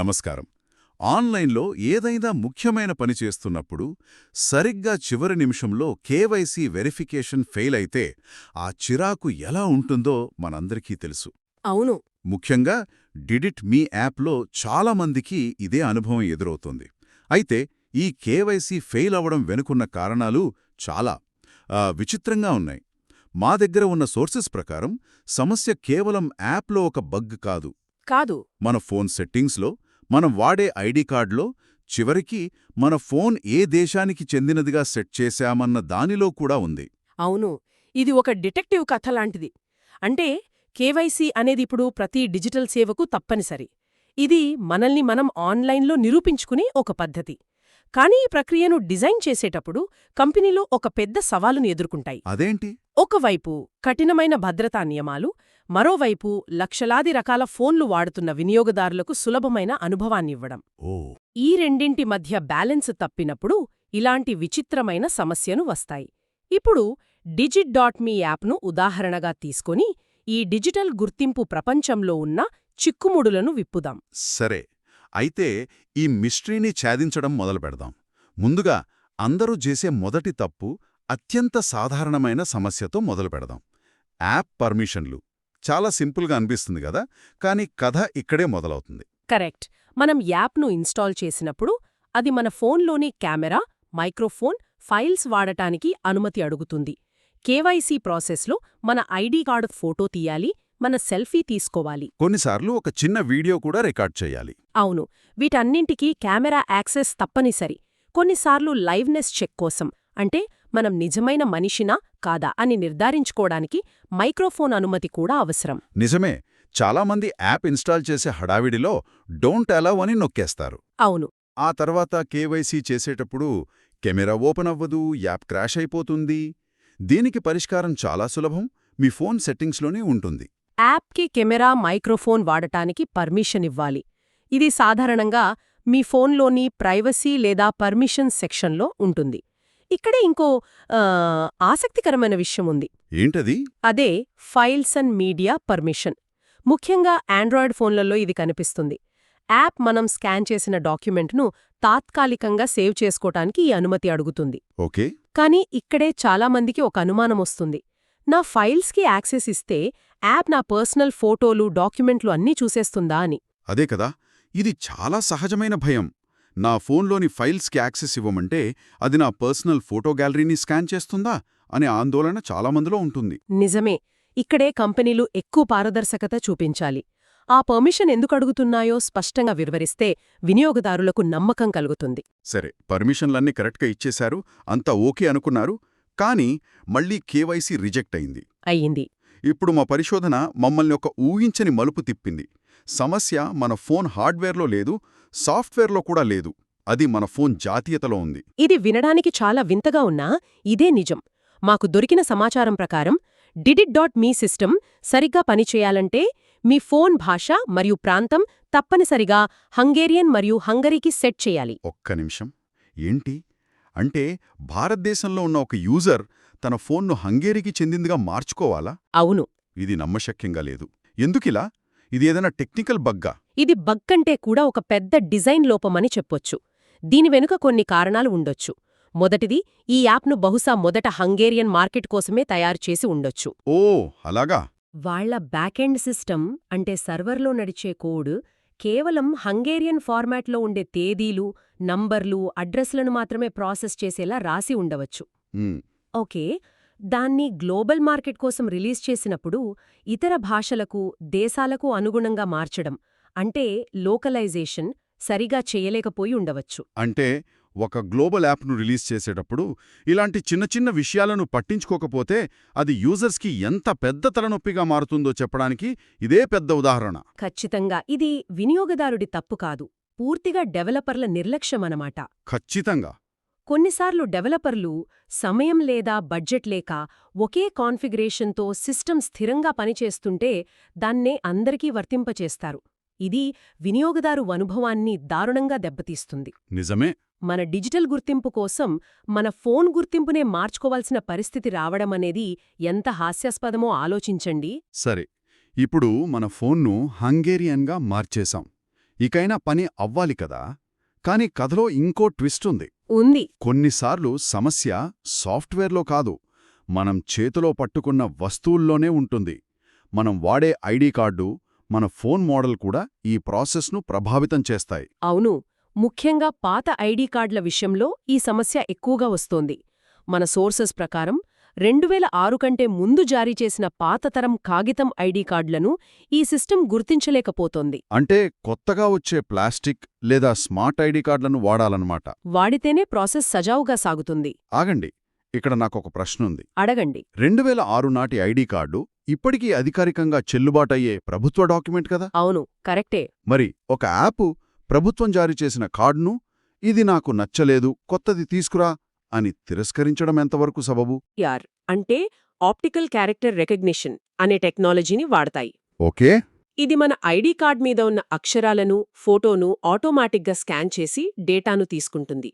నమస్కారం. ఆన్లైన్లో ఏదైనా ముఖ్యమైన పని చేస్తున్నప్పుడు సరిగ్గా చివరి నిమిషంలో కేవైసీ వెరిఫికేషన్ ఫెయిల్ అయితే ఆ చిరాకు ఎలా ఉంటుందో మనందరికీ తెలుసు. అవును. ముఖ్యంగా డిడిట్ మీ యాప్లో చాలామందికి ఇదే అనుభవం ఎదురవుతుంది. అయితే ఈ కేవైసీ ఫెయిల్ అవ్వడం వెనుకున్న కారణాలు చాలా విచిత్రంగా ఉన్నాయి. మా దగ్గర ఉన్న సోర్సెస్ ప్రకారం సమస్య కేవలం యాప్లో ఒక బగ్ కాదు. కాదు. మన ఫోన్ సెట్టింగ్స్లో మనం వాడే ఐడి కార్డులో చివరికి మన ఫోన్ ఏ దేశానికి చెందినదిగా సెట్ చేశామన్న దానిలో కూడా ఉంది. అవును. ఇది ఒక డిటెక్టివ్ కథ లాంటిది. అంటే కేవైసీ అనేది ఇప్పుడు ప్రతి డిజిటల్ సేవకు తప్పనిసరి. ఇది మనల్ని మనం ఆన్లైన్లో నిరూపించుకునే ఒక పద్ధతి. కానీ ఈ ప్రక్రియను డిజైన్ చేసేటప్పుడు కంపెనీలు ఒక పెద్ద సవాలును ఎదుర్కొంటాయి. అదేంటి? ఒకవైపు కఠినమైన భద్రతా నియమాలు మరోవైపు లక్షలాది రకాల ఫోన్లు వాడుతున్న వినియోగదారులకు సులభమైన అనుభవాన్నివ్వడం. ఓ. ఈ రెండింటి మధ్య బ్యాలెన్స్ తప్పినప్పుడు ఇలాంటి విచిత్రమైన సమస్యను వస్తాయి. ఇప్పుడు డిజిట్ డాట్ మీ యాప్ను ఉదాహరణగా తీసుకొని ఈ డిజిటల్ గుర్తింపు ప్రపంచంలో ఉన్న చిక్కుముడులను విప్పుదాం. సరే. అయితే ఈ మిస్టరీని ఛేదించడం మొదలు పెడదాం. ముందుగా అందరూ చేసే మొదటి తప్పు అత్యంత సాధారణమైన సమస్యతో మొదలు పెడదాం. యాప్ పర్మిషన్లు. చాలా సింపుల్గా అనిపిస్తుంది కదా! కానీ కథ ఇక్కడే మొదలవుతుంది. కరెక్ట్. మనం యాప్ను ఇన్స్టాల్ చేసినప్పుడు అది మన ఫోన్లోని కెమెరా మైక్రోఫోన్ ఫైల్స్ వాడటానికి అనుమతి అడుగుతుంది. కేవైసీ ప్రాసెస్లో మన ఐడీ కార్డు ఫోటో తీయాలి మన సెల్ఫీ తీసుకోవాలి. కొన్నిసార్లు ఒక చిన్న వీడియో కూడా రికార్డ్ చేయాలి. అవును. వీటన్నింటికీ కెమెరా యాక్సెస్ తప్పనిసరి. కొన్నిసార్లు లైవ్నెస్ చెక్ కోసం. అంటే మనం నిజమైన మనిషినా కాదా అని నిర్ధారించుకోవడానికి మైక్రోఫోన్ అనుమతి కూడా అవసరం. నిజమే చాలామంది యాప్ ఇన్స్టాల్ చేసే హడావిడిలో డోంట్ అలౌ అని నొక్కేస్తారు. అవును. ఆ తర్వాత కేవైసీ చేసేటప్పుడు కెమెరా ఓపెన్ అవ్వదు యాప్ క్రాష్ అయిపోతుంది. దీనికి పరిష్కారం చాలా సులభం మీ ఫోన్ సెట్టింగ్స్లోనే ఉంటుంది. యాప్కి కెమెరా మైక్రోఫోన్ వాడటానికి పర్మిషన్ ఇవ్వాలి. ఇది సాధారణంగా మీ ఫోన్లోని ప్రైవసీ లేదా పర్మిషన్ సెక్షన్లో ఉంటుంది. ఇక్కడే ఇంకో ఆసక్తికరమైన విషయం ఉంది. ఏంటది? అదే ఫైల్స్ అండ్ మీడియా పర్మిషన్. ముఖ్యంగా ఆండ్రాయిడ్ ఫోన్లలో ఇది కనిపిస్తుంది. యాప్ మనం స్కాన్ చేసిన డాక్యుమెంట్ను తాత్కాలికంగా సేవ్ చేసుకోటానికి ఈ అనుమతి అడుగుతుంది. ఓకే. కానీ ఇక్కడే చాలామందికి ఒక అనుమానమొస్తుంది నా ఫైల్స్కి యాక్సెస్ ఇస్తే యాప్ నా పర్సనల్ ఫోటోలు డాక్యుమెంట్లు అన్నీ చూసేస్తుందా అని. అదే కదా ఇది చాలా సహజమైన భయం. నా ఫోన్లోని ఫైల్స్కి యాక్సెస్ ఇవ్వమంటే అది నా పర్సనల్ ఫోటో గ్యాలరీని స్కాన్ చేస్తుందా అనే ఆందోళన చాలామందిలో ఉంటుంది. నిజమే. ఇక్కడే కంపెనీలు ఎక్కువ పారదర్శకత చూపించాలి. ఆ పర్మిషన్ ఎందుకు అడుగుతున్నాయో స్పష్టంగా వివరిస్తే వినియోగదారులకు నమ్మకం కలుగుతుంది. సరే పర్మిషన్లన్నీ కరెక్ట్గా ఇచ్చేశారు అంతా ఓకే అనుకున్నారు కానీ మళ్ళీ కేవైసీ రిజెక్ట్ అయింది. అయ్యింది. ఇప్పుడు మా పరిశోధన మమ్మల్ని ఒక ఊహించని మలుపు తిప్పింది. సమస్య మన ఫోన్ హార్డ్వేర్లో లేదు సాఫ్ట్వేర్లో కూడా లేదు. అది మన ఫోన్ జాతీయతలో ఉంది. ఇది వినడానికి చాలా వింతగా ఉన్నా ఇదే నిజం. మాకు దొరికిన సమాచారం ప్రకారం డిడిట్ డాట్ మీ సిస్టమ్ సరిగ్గా పనిచేయాలంటే మీ ఫోన్ భాష మరియు ప్రాంతం తప్పనిసరిగా హంగేరియన్ మరియు హంగరీకి సెట్ చేయాలి. ఒక్క నిమిషం. ఏంటి? అంటే భారతదేశంలో ఉన్న ఒక యూజర్ తన ఫోన్ను హంగేరీకి చెందిందిగా మార్చుకోవాలా? అవును. ఇది నమ్మశక్యంగా లేదు. ఎందుకిలా? ఇది ఏదైనా టెక్నికల్ బగ్గా? ఇది బగ్ కంటే కూడా ఒక పెద్ద డిజైన్ లోపమని చెప్పొచ్చు. దీని వెనుక కొన్ని కారణాలు ఉండొచ్చు. మొదటిది ఈ యాప్ను బహుశా మొదట హంగేరియన్ మార్కెట్ కోసమే తయారు చేసి ఉండొచ్చు. ఓ అలాగా? వాళ్ళ బ్యాకెండ్ సిస్టమ్ అంటే సర్వర్లో నడిచే కోడ్ కేవలం హంగేరియన్ ఫార్మాట్లో ఉండే తేదీలు నంబర్లు అడ్రస్లను మాత్రమే ప్రాసెస్ చేసేలా రాసి ఉండవచ్చు. ఓకే దాన్ని గ్లోబల్ మార్కెట్ కోసం రిలీజ్ చేసినప్పుడు ఇతర భాషలకు దేశాలకు అనుగుణంగా మార్చడం అంటే లోకలైజేషన్ సరిగా చేయలేకపోయి ఉండవచ్చు. అంటే ఒక గ్లోబల్ యాప్ను రిలీజ్ చేసేటప్పుడు ఇలాంటి చిన్న చిన్న విషయాలను పట్టించుకోకపోతే అది యూజర్స్కి ఎంత పెద్ద తలనొప్పిగా మారుతుందో చెప్పడానికి ఇదే పెద్ద ఉదాహరణ. ఖచ్చితంగా ఇది వినియోగదారుడి తప్పు కాదు పూర్తిగా డెవలపర్ల నిర్లక్ష్యమనమాట. ఖచ్చితంగా. కొన్నిసార్లు డెవలపర్లు సమయం లేదా బడ్జెట్ లేక ఒకే కాన్ఫిగరేషన్తో సిస్టమ్ స్థిరంగా పనిచేస్తుంటే దాన్నే అందరికీ వర్తింపచేస్తారు. ఇది వినియోగదారు అనుభవాన్ని దారుణంగా దెబ్బతీస్తుంది. నిజమే. మన డిజిటల్ గుర్తింపు కోసం మన ఫోన్ గుర్తింపునే మార్చుకోవాల్సిన పరిస్థితి రావడమనేది ఎంత హాస్యాస్పదమో ఆలోచించండి. సరే ఇప్పుడు మన ఫోన్ను హంగేరియన్గా మార్చేశాం. ఇకైనా పని అవ్వాలి కదా? కాని కథలో ఇంకో ట్విస్ట్ ఉంది. ఉంది. కొన్నిసార్లు సమస్య సాఫ్ట్వేర్లో కాదు మనం చేతిలో పట్టుకున్న వస్తువుల్లోనే ఉంటుంది. మనం వాడే ఐడి కార్డు మన ఫోన్ మోడల్ కూడా ఈ ప్రాసెస్ను ప్రభావితం చేస్తాయి. అవును ముఖ్యంగా పాత ఐడీ కార్డుల విషయంలో ఈ సమస్య ఎక్కువగా వస్తోంది. మన సోర్సెస్ ప్రకారం రెండు వేల ఆరు కంటే ముందు జారీ చేసిన పాతతరం కాగితం ఐడీ కార్డులను ఈ సిస్టమ్ గుర్తించలేకపోతోంది. అంటే కొత్తగా వచ్చే ప్లాస్టిక్ లేదా స్మార్ట్ ఐడి కార్డులను వాడాలన్నమాట. వాడితేనే ప్రాసెస్ సజావుగా సాగుతుంది. ఆగండి ఇక్కడ నాకొక ప్రశ్న ఉంది. అడగండి. రెండు వేల ఆరు నాటి ఐడి కార్డు ఇప్పటికీ అధికారికంగా చెల్లుబాటయ్యే ప్రభుత్వ డాక్యుమెంట్ కదా? అవును కరెక్టే. మరి ఒక యాపు ప్రభుత్వం జారీ చేసిన కార్డును ఇది నాకు నచ్చలేదు కొత్తది తీసుకురా అని తిరస్కరించడం ఎంతవరకు సబబు? యార్ అంటే ఆప్టికల్ క్యారెక్టర్ రెకగ్నిషన్ అనే టెక్నాలజీని వాడతాయి. ఓకే. ఇది మన ఐడీ కార్డ్ మీద ఉన్న అక్షరాలను ఫోటోను ఆటోమేటిక్గా స్కాన్ చేసి డేటాను తీసుకుంటుంది.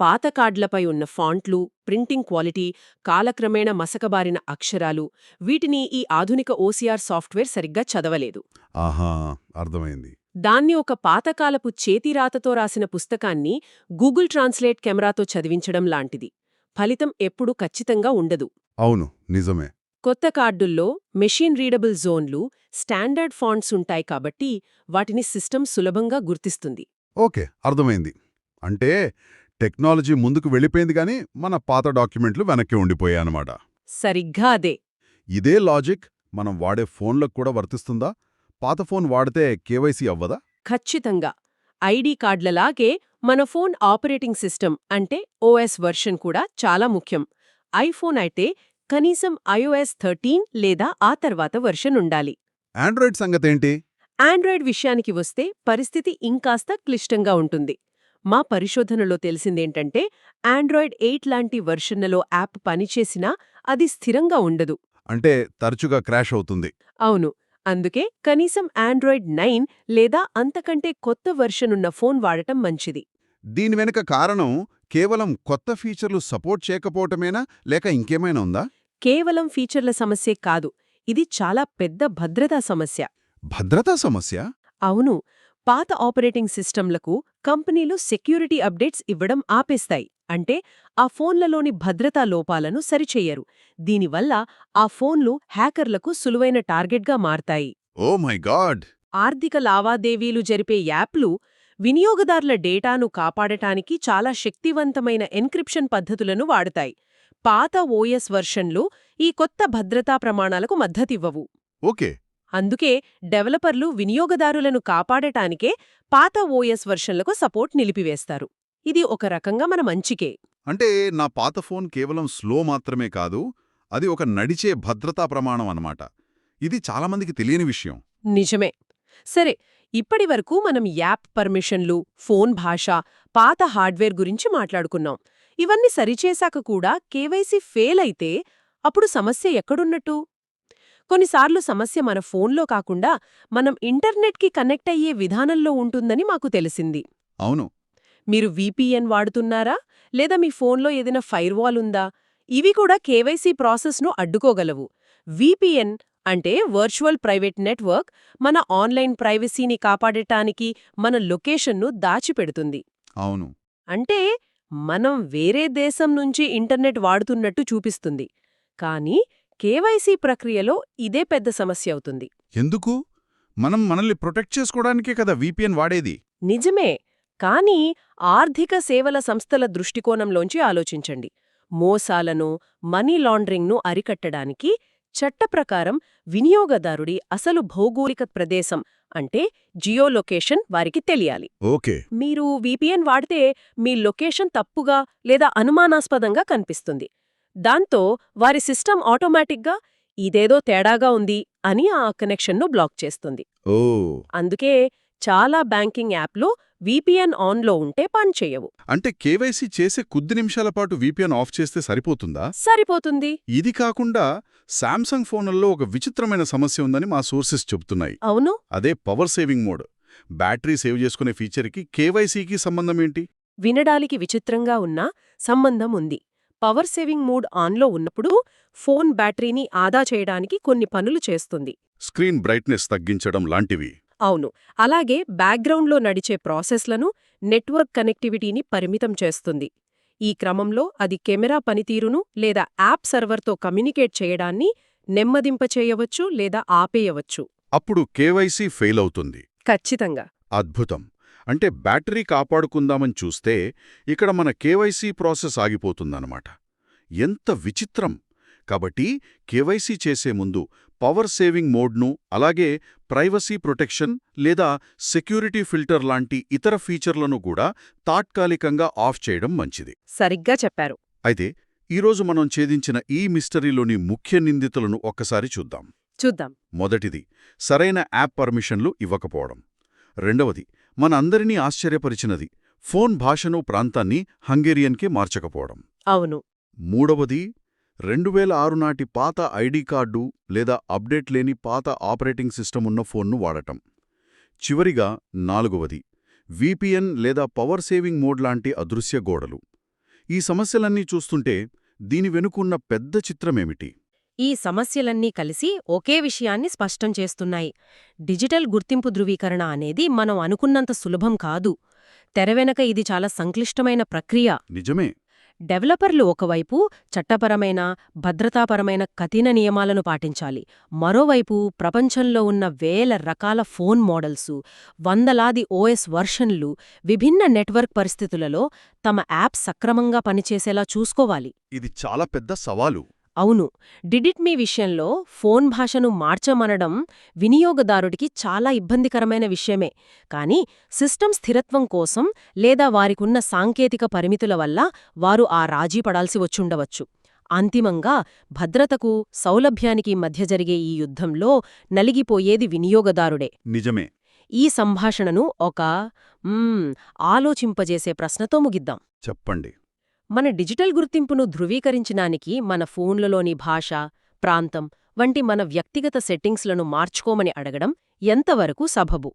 పాత కార్డులపై ఉన్న ఫాంట్లు ప్రింటింగ్ క్వాలిటీ కాలక్రమేణా మసకబారిన అక్షరాలు వీటిని ఈ ఆధునిక ఓసీఆర్ సాఫ్ట్వేర్ సరిగ్గా చదవలేదు. ఆహా అర్థమైంది. దాన్ని ఒక పాతకాలపు చేతిరాతతో రాసిన పుస్తకాన్ని గూగుల్ ట్రాన్స్లేట్ కెమెరాతో చదివించడం లాంటిది. ఫలితం ఎప్పుడూ ఖచ్చితంగా ఉండదు. అవును నిజమే. కొత్త కార్డుల్లో మెషిన్ రీడబుల్ జోన్లు స్టాండర్డ్ ఫాంట్స్ ఉంటాయి కాబట్టి వాటిని సిస్టమ్ సులభంగా గుర్తిస్తుంది. ఓకే అర్థమైంది. అంటే టెక్నాలజీ ముందుకు వెళ్ళిపోయింది గాని మన పాత డాక్యుమెంట్లు వెనక్కి ఉండిపోయాయన్నమాట. సరిగ్గా అదే. ఇదే లాజిక్? మనం వాడే ఫోన్లకు కూడా వర్తిస్తుందా? పాత ఫోన్ వాడితే కేవైసీ అవ్వదా? ఖచ్చితంగా. ఐడీ కార్డులలాగే మన ఫోన్ ఆపరేటింగ్ సిస్టమ్ అంటే ఓఎస్ వర్షన్ కూడా చాలా ముఖ్యం. ఐఫోన్ అయితే కనీసం ఐఓఎస్ థర్టీన్ లేదా ఆ తర్వాత వర్షన్ ఉండాలి. ఆండ్రాయిడ్ సంగతేంటి? ఆండ్రాయిడ్ విషయానికి వస్తే పరిస్థితి ఇంకాస్త క్లిష్టంగా ఉంటుంది. మా పరిశోధనలో తెలిసిందేంటంటే ఆండ్రాయిడ్ ఎయిట్ లాంటి వర్షన్లలో యాప్ పనిచేసినా అది స్థిరంగా ఉండదు. అంటే తరచుగా క్రాష్ అవుతుంది. అవును. అందుకే కనీసం ఆండ్రాయిడ్ నైన్ లేదా అంతకంటే కొత్త వర్షన్ ఉన్న ఫోన్ వాడటం మంచిది. దీని వెనుక కారణం కేవలం కొత్త ఫీచర్లు సపోర్ట్ చేయకపోవటమేనా లేక ఇంకేమైనా ఉందా? కేవలం ఫీచర్ల సమస్యే కాదు. ఇది చాలా పెద్ద భద్రతా సమస్య. భద్రతా సమస్య? అవును. పాత ఆపరేటింగ్ సిస్టంలకు కంపెనీలు సెక్యూరిటీ అప్డేట్స్ ఇవ్వడం ఆపేస్తాయి. అంటే ఆ ఫోన్లలోని భద్రతా లోపాలను సరిచెయ్యరు. దీనివల్ల ఆ ఫోన్లు హ్యాకర్లకు సులువైన టార్గెట్గా మారతాయి. Oh my god! ఆర్థిక లావాదేవీలు జరిపే యాప్లు వినియోగదారుల డేటాను కాపాడటానికి చాలా శక్తివంతమైన ఎన్క్రిప్షన్ పద్ధతులను వాడతాయి. పాత ఓఎస్ వర్షన్లు ఈ కొత్త భద్రతా ప్రమాణాలకు మద్దతివ్వవు. ఓకే. అందుకే డెవలపర్లు వినియోగదారులను కాపాడటానికే పాత ఓఎస్ వర్షన్లకు సపోర్ట్ నిలిపివేస్తారు. ఇది ఒక రకంగా మన మంచికే. అంటే నా పాత ఫోన్ కేవలం స్లో మాత్రమే కాదు అది ఒక నడిచే భద్రతా ప్రమాణం అన్నమాట. ఇది చాలామందికి తెలియని విషయం. నిజమే. సరే ఇప్పటివరకు మనం యాప్ పర్మిషన్లు ఫోన్ భాష పాత హార్డ్వేర్ గురించి మాట్లాడుకున్నాం. ఇవన్నీ సరిచేశాక కూడా కేవైసీ ఫెయిల్ అయితే అప్పుడు సమస్య ఎక్కడున్నట్టు? కొన్నిసార్లు సమస్య మన ఫోన్లో కాకుండా మనం ఇంటర్నెట్కి కనెక్ట్ అయ్యే విధానంలో ఉంటుందని మాకు తెలిసింది. అవును. మీరు వీపీఎన్ వాడుతున్నారా? లేదా మీ ఫోన్లో ఏదైనా ఫైర్వాల్ ఉందా? ఇవి కూడా కేవైసీ ప్రాసెస్ను అడ్డుకోగలవు. వీపీఎన్ అంటే వర్చువల్ ప్రైవేట్ నెట్వర్క్ మన ఆన్లైన్ ప్రైవసీని కాపాడటానికి మన లొకేషన్ను దాచిపెడుతుంది. అవును. అంటే మనం వేరే దేశం నుంచి ఇంటర్నెట్ వాడుతున్నట్టు చూపిస్తుంది. కానీ కేవైసీ ప్రక్రియలో ఇదే పెద్ద సమస్య అవుతుంది. ఎందుకు? మనం మనల్ని ప్రొటెక్ట్ చేసుకోవడానికే కదా వీపీఎన్ వాడేది. నిజమే. కానీ ఆర్థిక సేవల సంస్థల దృష్టికోణంలోంచి ఆలోచించండి. మోసాలను మనీ లాండరింగ్ను అరికట్టడానికి చట్టప్రకారం వినియోగదారుడి అసలు భౌగోళిక ప్రదేశం అంటే జియోలొకేషన్ వారికి తెలియాలి. ఓకే. మీరు వీపీఎన్ వాడితే మీ లొకేషన్ తప్పుగా లేదా అనుమానాస్పదంగా కనిపిస్తుంది. దాంతో వారి సిస్టమ్ ఆటోమేటిక్గా ఇదేదో తేడాగా ఉంది అని ఆ కనెక్షన్ను బ్లాక్ చేస్తుంది. అందుకే చాలా బ్యాంకింగ్ యాప్లు వీపీఎన్ ఆన్లో ఉంటే పనిచేయవు అంటే కేవైసీ చేసే కొద్ది నిమిషాల పాటు వీపీఎన్ ఆఫ్ చేస్తే సరిపోతుందా? సరిపోతుంది. ఇది కాకుండా శాంసంగ్ ఫోన్లలో ఒక విచిత్రమైన సమస్య ఉందని మా సోర్సెస్ చెబుతున్నాయి. అవును. అదే power saving mode. Battery save చేసుకునే ఫీచర్కి కేవైసీకి సంబంధం ఏంటి? వినడానికి విచిత్రంగా ఉన్నా సంబంధం ఉంది. పవర్ సేవింగ్ మోడ్ ఆన్లో ఉన్నప్పుడు ఫోన్ బ్యాటరీని ఆదా చేయడానికి కొన్ని పనులు చేస్తుంది. స్క్రీన్ బ్రైట్నెస్ తగ్గించడం లాంటివి. అవును. అలాగే బ్యాక్గ్రౌండ్లో నడిచే ప్రాసెస్లను నెట్వర్క్ కనెక్టివిటీని పరిమితం చేస్తుంది. ఈ క్రమంలో అది కెమెరా పనితీరును లేదా యాప్ సర్వర్తో కమ్యూనికేట్ చేయడాన్ని నెమ్మదింపచేయవచ్చు లేదా ఆపేయవచ్చు. అప్పుడు కేవైసీ ఫెయిల్ అవుతుంది ఖచ్చితంగా. అద్భుతం. అంటే బ్యాటరీ కాపాడుకుందామని చూస్తే ఇక్కడ మన కేవైసీ ప్రాసెస్ ఆగిపోతుందన్నమాట. ఎంత విచిత్రం! కాబట్టి కేవైసీ చేసే ముందు పవర్ సేవింగ్ మోడ్ను అలాగే ప్రైవసీ ప్రొటెక్షన్ లేదా సెక్యూరిటీ ఫిల్టర్ లాంటి ఇతర ఫీచర్లను కూడా తాత్కాలికంగా ఆఫ్ చేయడం మంచిది. సరిగ్గా చెప్పారు. అయితే ఈరోజు మనం ఛేదించిన ఈ మిస్టరీలోని ముఖ్య నిందితులను ఒక్కసారి చూద్దాం. చూద్దాం. మొదటిది సరైన యాప్ పర్మిషన్లు ఇవ్వకపోవడం. రెండవది మన అందరినీ ఆశ్చర్యపరిచినది ఫోన్ భాషను ప్రాంతాన్ని హంగేరియన్కే మార్చకపోవడం. అవును. మూడవది రెండు వేల ఆరు నాటి పాత ఐడి కార్డు లేదా అప్డేట్ లేని పాత ఆపరేటింగ్ సిస్టమ్ ఉన్న ఫోన్ను వాడటం. చివరిగా నాలుగవది విపిఎన్ లేదా పవర్ సేవింగ్ మోడ్ లాంటి అదృశ్య గోడలు. ఈ సమస్యలన్నీ చూస్తుంటే దీని వెనుకున్న పెద్ద చిత్రమేమిటి? ఈ సమస్యలన్నీ కలిసి ఒకే విషయాన్ని స్పష్టం చేస్తున్నాయి. డిజిటల్ గుర్తింపు ధృవీకరణ అనేది మనం అనుకున్నంత సులభం కాదు. తెరవెనక ఇది చాలా సంక్లిష్టమైన ప్రక్రియ. నిజమే. డెవలపర్లు ఒకవైపు చట్టపరమైన భద్రతాపరమైన కఠిన నియమాలను పాటించాలి. మరోవైపు ప్రపంచంలో ఉన్న వేల రకాల ఫోన్ మోడల్సు వందలాది ఓఎస్ వర్షన్లు విభిన్న నెట్వర్క్ పరిస్థితులలో తమ యాప్ సక్రమంగా పనిచేసేలా చూసుకోవాలి. ఇది చాలా పెద్ద సవాలు. అవును డిడిట్ మీ విషయంలో ఫోన్ భాషను మార్చమనడం వినియోగదారుడికి చాలా ఇబ్బందికరమైన విషయమే. కానీ సిస్టమ్ స్థిరత్వం కోసం లేదా వారికున్న సాంకేతిక పరిమితుల వల్ల వారు ఆ రాజీ పడాల్సి వచ్చుండవచ్చు. అంతిమంగా భద్రతకు సౌలభ్యానికి మధ్య జరిగే ఈ యుద్ధంలో నలిగిపోయేది వినియోగదారుడే. నిజమే. ఈ సంభాషణను ఒక ఆలోచింపజేసే ప్రశ్నతో ముగిద్దాం. చెప్పండి. మన డిజిటల్ గుర్తింపును ధృవీకరించడానికి మన ఫోన్లలోని భాష ప్రాంతం వంటి మన వ్యక్తిగత సెట్టింగ్స్లను మార్చుకోమని అడగడం ఎంతవరకు సబబు.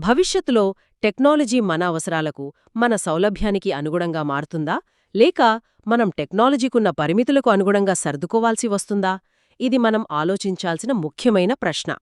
భవిష్యత్తులో టెక్నాలజీ మన అవసరాలకు మన సౌలభ్యానికి అనుగుణంగా మారుతుందా? లేక మనం టెక్నాలజీకున్న పరిమితులకు అనుగుణంగా సర్దుకోవాల్సి వస్తుందా? ఇది మనం ఆలోచించాల్సిన ముఖ్యమైన ప్రశ్న.